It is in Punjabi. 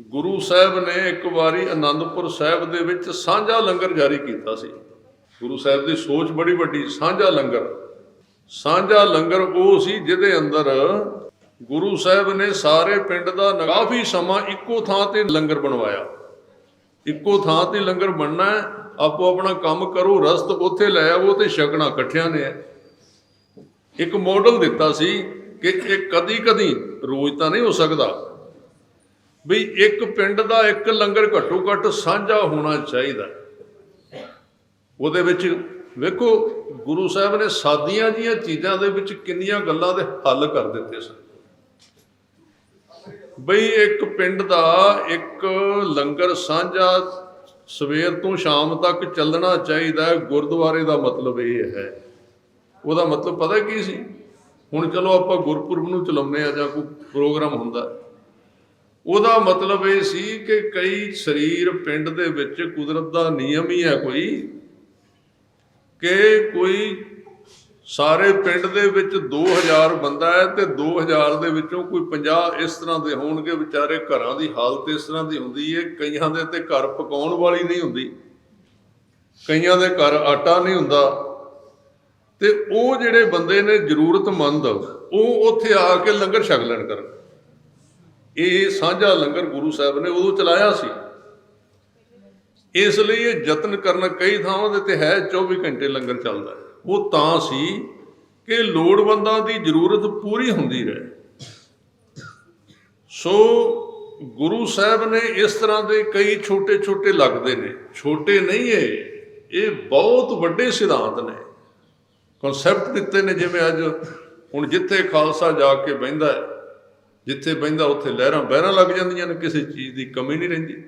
ਗੁਰੂ ਸਾਹਿਬ ਨੇ ਇੱਕ ਵਾਰੀ ਆਨੰਦਪੁਰ ਸਾਹਿਬ ਦੇ ਵਿੱਚ ਸਾਂਝਾ ਲੰਗਰ ਜਾਰੀ ਕੀਤਾ ਸੀ। ਗੁਰੂ ਸਾਹਿਬ ਦੀ ਸੋਚ ਬੜੀ ਵੱਡੀ, ਸਾਂਝਾ ਲੰਗਰ। ਸਾਂਝਾ ਲੰਗਰ ਉਹ ਸੀ ਜਿਹਦੇ ਅੰਦਰ ਗੁਰੂ ਸਾਹਿਬ ਨੇ ਸਾਰੇ ਪਿੰਡ ਦਾ ਨ- ਕਾਫੀ ਸਮਾਂ ਇੱਕੋ ਥਾਂ ਤੇ ਲੰਗਰ ਬਣਵਾਇਆ। ਇੱਕੋ ਥਾਂ ਤੇ ਲੰਗਰ ਬਣਨਾ ਆਪੋ ਆਪਣਾ ਕੰਮ ਕਰੋ, ਰਸਤ ਉੱਥੇ ਲੈ ਆਵੋ ਤੇ ਛਕਣਾ ਇਕੱਠਿਆਂ ਨੇ। ਇੱਕ ਮਾਡਲ ਦਿੱਤਾ ਸੀ ਕਿ ਇਹ ਕਦੀ ਕਦੀ ਰੋਜ਼ ਤਾਂ ਨਹੀਂ ਹੋ ਸਕਦਾ। ਵੀ ਇੱਕ ਪਿੰਡ ਦਾ ਇੱਕ ਲੰਗਰ ਘੱਟੋ ਘੱਟ ਸਾਂਝਾ ਹੋਣਾ ਚਾਹੀਦਾ। ਉਹਦੇ ਵਿੱਚ ਵੇਖੋ, ਗੁਰੂ ਸਾਹਿਬ ਨੇ ਸਾਦੀਆਂ ਜੀਆਂ ਚੀਜ਼ਾਂ ਦੇ ਵਿੱਚ ਕਿੰਨੀਆਂ ਗੱਲਾਂ ਦੇ ਹੱਲ ਕਰ ਦਿੱਤੇ ਸਨ। ਬਈ ਇੱਕ ਪਿੰਡ ਦਾ ਇੱਕ ਲੰਗਰ ਸਾਂਝਾ ਸਵੇਰ ਤੋਂ ਸ਼ਾਮ ਤੱਕ ਚੱਲਣਾ ਚਾਹੀਦਾ ਹੈ ਗੁਰਦੁਆਰੇ ਦਾ ਮਤਲਬ ਇਹ ਹੈ। ਉਹਦਾ ਮਤਲਬ ਪਤਾ ਕੀ ਸੀ? ਹੁਣ ਚਲੋ ਆਪਾਂ ਗੁਰਪੁਰਬ ਨੂੰ ਚਲਾਉਂਦੇ ਆ ਜਾਂ ਕੋਈ ਪ੍ਰੋਗਰਾਮ ਹੁੰਦਾ। ਉਹਦਾ ਮਤਲਬ ਇਹ ਸੀ ਕਿ ਕਈ ਸਰੀਰ ਪਿੰਡ ਦੇ ਵਿੱਚ ਕੁਦਰਤ ਦਾ ਨਿਯਮ ਹੀ ਹੈ ਕੋਈ ਕਿ ਕੋਈ ਸਾਰੇ ਪਿੰਡ ਦੇ ਵਿੱਚ 2000 ਬੰਦਾ ਹੈ ਤੇ 2000 ਦੇ ਵਿੱਚੋਂ ਕੋਈ 50 ਇਸ ਤਰ੍ਹਾਂ ਦੇ ਹੋਣਗੇ, ਵਿਚਾਰੇ ਘਰਾਂ ਦੀ ਹਾਲਤ ਇਸ ਤਰ੍ਹਾਂ ਦੀ ਹੁੰਦੀ ਹੈ ਕਈਆਂ ਦੇ ਤੇ ਘਰ ਪਕਾਉਣ ਵਾਲੀ ਨਹੀਂ ਹੁੰਦੀ, ਕਈਆਂ ਦੇ ਘਰ ਆਟਾ ਨਹੀਂ ਹੁੰਦਾ। ਤੇ ਉਹ ਜਿਹੜੇ ਬੰਦੇ ਨੇ ਜ਼ਰੂਰਤਮੰਦ, ਉਹ ਉੱਥੇ ਆ ਕੇ ਲੰਗਰ ਛਕ ਲੈਣ ਕਰਨ। ਇਹ ਸਾਂਝਾ ਲੰਗਰ ਗੁਰੂ ਸਾਹਿਬ ਨੇ ਉਦੋਂ ਚਲਾਇਆ ਸੀ। ਇਸ ਲਈ ਇਹ ਯਤਨ ਕਰਨਾ ਕਈ ਥਾਵਾਂ ਦੇ ਤੇ ਹੈ 24 ਘੰਟੇ ਲੰਗਰ ਚੱਲਦਾ ਹੈ। ਉਹ ਤਾਂ ਸੀ ਕਿ ਲੋੜਵੰਦਾਂ ਦੀ ਜ਼ਰੂਰਤ ਪੂਰੀ ਹੁੰਦੀ ਰਹੇ। ਸੋ ਗੁਰੂ ਸਾਹਿਬ ਨੇ ਇਸ ਤਰ੍ਹਾਂ ਦੇ ਕਈ ਛੋਟੇ ਛੋਟੇ ਲੱਗਦੇ ਨੇ। ਛੋਟੇ ਨਹੀਂ ਇਹ ਇਹ ਬਹੁਤ ਵੱਡੇ ਸਿਧਾਂਤ ਨੇ। ਕਨਸੈਪਟ ਦਿੱਤੇ ਨੇ ਜਿਵੇਂ ਅੱਜ ਹੁਣ ਜਿੱਥੇ ਖਾਲਸਾ ਜਾ ਕੇ ਬਹਿੰਦਾ ਹੈ ਜਿੱਥੇ ਬਹਿੰਦਾ ਉੱਥੇ ਲਹਿਰਾਂ ਬਹਿਰਾਂ ਲੱਗ ਜਾਂਦੀਆਂ ਨੇ ਕਿਸੇ ਚੀਜ਼ ਦੀ ਕਮੀ ਨਹੀਂ ਰਹਿੰਦੀ।